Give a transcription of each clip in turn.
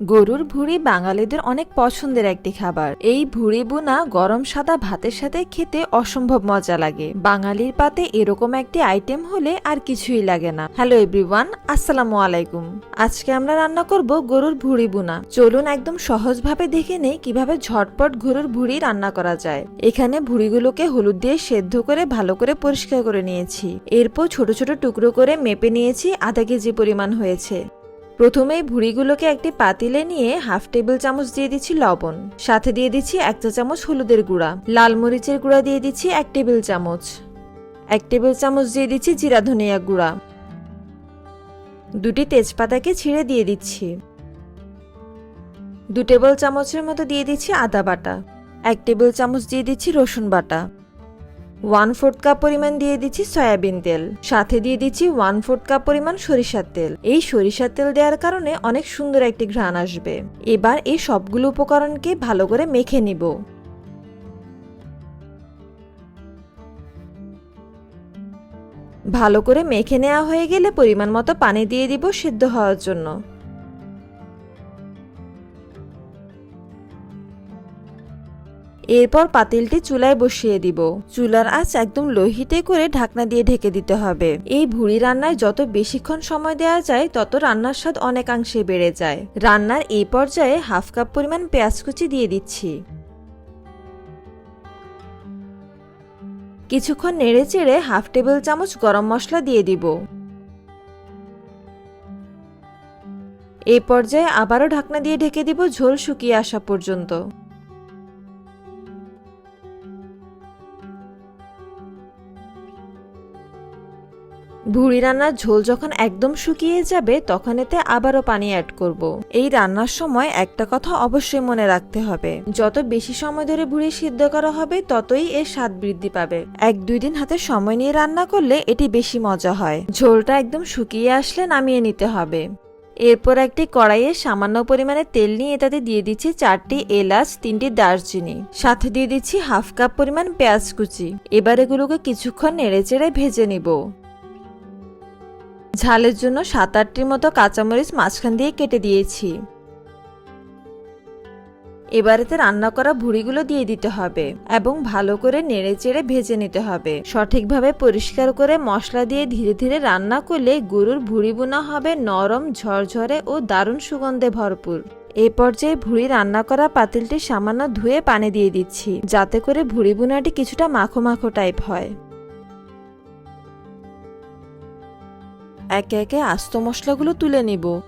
গরুর ভুঁড়ি বাঙালিদের অনেক পছন্দের একটি খাবার। এই ভুঁড়ি বোনা গরম সাদা ভাতের সাথে খেতে অসম্ভব মজা লাগে। বাঙালির পাতে এরকম একটি আইটেম হলে আর কিছুই লাগে না। হ্যালো এভরিওয়ান আসসালামু আলাইকুম। আজকে আমরা রান্না করব গরুর ভুঁড়ি বোনা। চলুন একদম সহজভাবে দেখে নেই কীভাবে ঝটপট গরুর ভুঁড়ি রান্না করা যায়। এখানে ভুঁড়িগুলোকে হলুদ দিয়ে সেদ্ধ করে ভালো করে পরিষ্কার করে নিয়েছি। এরপর ছোট ছোট টুকরো করে মেপে নিয়েছি আধা কেজি পরিমাণ হয়েছে। প্রথমেই ভুঁড়িগুলোকে একটি পাতিলে নিয়ে হাফ টেবিল চামচ দিয়ে দিচ্ছি লবণ, সাথে দিয়ে দিচ্ছি এক চা চামচ হলুদের গুঁড়া, লাল মরিচের গুঁড়া দিয়ে দিচ্ছি এক টেবিল চামচ, এক টেবিল চামচ দিয়ে দিচ্ছি জিরা ধনিয়া গুঁড়া। দুটি তেজপাতাকে ছিঁড়ে দিয়ে দিচ্ছি। দু টেবিল চামচের মতো দিয়ে দিচ্ছি আদা বাটা, এক টেবিল চামচ দিয়ে দিচ্ছি রসুন বাটা। ওয়ান ফোর্থ কাপ পরিমাণ দিয়ে দিচ্ছি সয়াবিন তেল। সাথে দিয়ে দিচ্ছি ওয়ান ফোর্থ কাপ পরিমাণ সরিষার তেল। এই সরিষার তেল দেওয়ার কারণে অনেক সুন্দর একটি ঘ্রাণ আসবে। এবার এই সবগুলো উপকরণকে ভালো করে মেখে নিব। ভালো করে মেখে নেওয়া হয়ে গেলে পরিমাণ মতো পানি দিয়ে দিব সিদ্ধ হওয়ার জন্য। এরপর পাতিলটি চুলায় বসিয়ে দিব। চুলার আঁচ একদম লোহিতে করে ঢাকনা দিয়ে ঢেকে দিতে হবে। এই ভুড়ি রান্নায় যত বেশিক্ষণ সময় দেওয়া যায়, তত রান্নার স্বাদ অনেকাংশে বেড়ে যায়। রান্নার এই পর্যায়ে হাফ কাপ পরিমাণ পেঁয়াজ কুচি দিয়ে দিচ্ছি। কিছুক্ষণ নেড়ে চেড়ে হাফ টেবিল চামচ গরম মশলা দিয়ে দিব। এই পর্যায়ে আবারও ঢাকনা দিয়ে ঢেকে দিব ঝোল শুকিয়ে আসা পর্যন্ত। ভুড়ি রান্নার ঝোল যখন একদম শুকিয়ে যাবে, তখন এতে আবারও পানি অ্যাড করব। এই রান্নার সময় একটা কথা অবশ্যই মনে রাখতে হবে। যত বেশি সময় ধরে ভুড়ি সিদ্ধ করা হবে, ততই এর স্বাদ বৃদ্ধি পাবে। এক দুই দিন হাতে সময় নিয়ে রান্না করলে এটি বেশি মজা হয়। ঝোলটা একদম শুকিয়ে আসলে নামিয়ে নিতে হবে। এরপর একটি কড়াইয়ে সামান্য পরিমাণে তেল নিয়ে এটাতে দিয়ে দিচ্ছি চারটি এলাচ, তিনটি দারচিনি। সাথে দিয়ে দিচ্ছি হাফ কাপ পরিমাণ পেঁয়াজ কুচি। এবার এগুলোকে কিছুক্ষণ নেড়েচেড়ে ভেজে নিব। ঝালের জন্য সাত আটটির মতো কাঁচামরিচ মাঝখান দিয়ে কেটে দিয়েছি। এবারেতে রান্না করা ভুড়িগুলো দিয়ে দিতে হবে এবং ভালো করে নেড়ে চেড়ে ভেজে নিতে হবে। সঠিকভাবে পরিষ্কার করে মশলা দিয়ে ধীরে ধীরে রান্না করলে গরুর ভুড়ি বোনা হবে নরম, ঝরঝরে ও দারুণ সুগন্ধে ভরপুর। এই পর্যায়ে ভুড়ি রান্না করা পাতিলটি সামান্য ধুয়ে পানি দিয়ে দিচ্ছি, যাতে করে ভুড়ি বোনাটি কিছুটা মাখো মাখো টাইপ হয়। একে একে আস্ত মশলাগুলো তুলে নিব।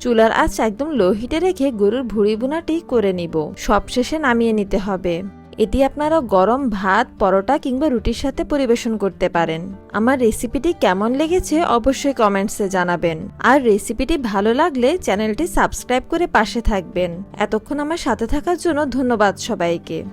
চুলার আঁচ একদম লো হিটে রেখে গরুর ভুড়ি বোনাটি করে নিব। সবশেষে নামিয়ে নিতে হবে। এটি আপনারা গরম ভাত, পরোটা কিংবা রুটির সাথে পরিবেশন করতে পারেন। আমার রেসিপিটি কেমন লেগেছে অবশ্যই কমেন্টসে জানাবেন। আর রেসিপিটি ভালো লাগলে চ্যানেলটি সাবস্ক্রাইব করে পাশে থাকবেন। এতক্ষণ আমার সাথে থাকার জন্য ধন্যবাদ সবাইকে।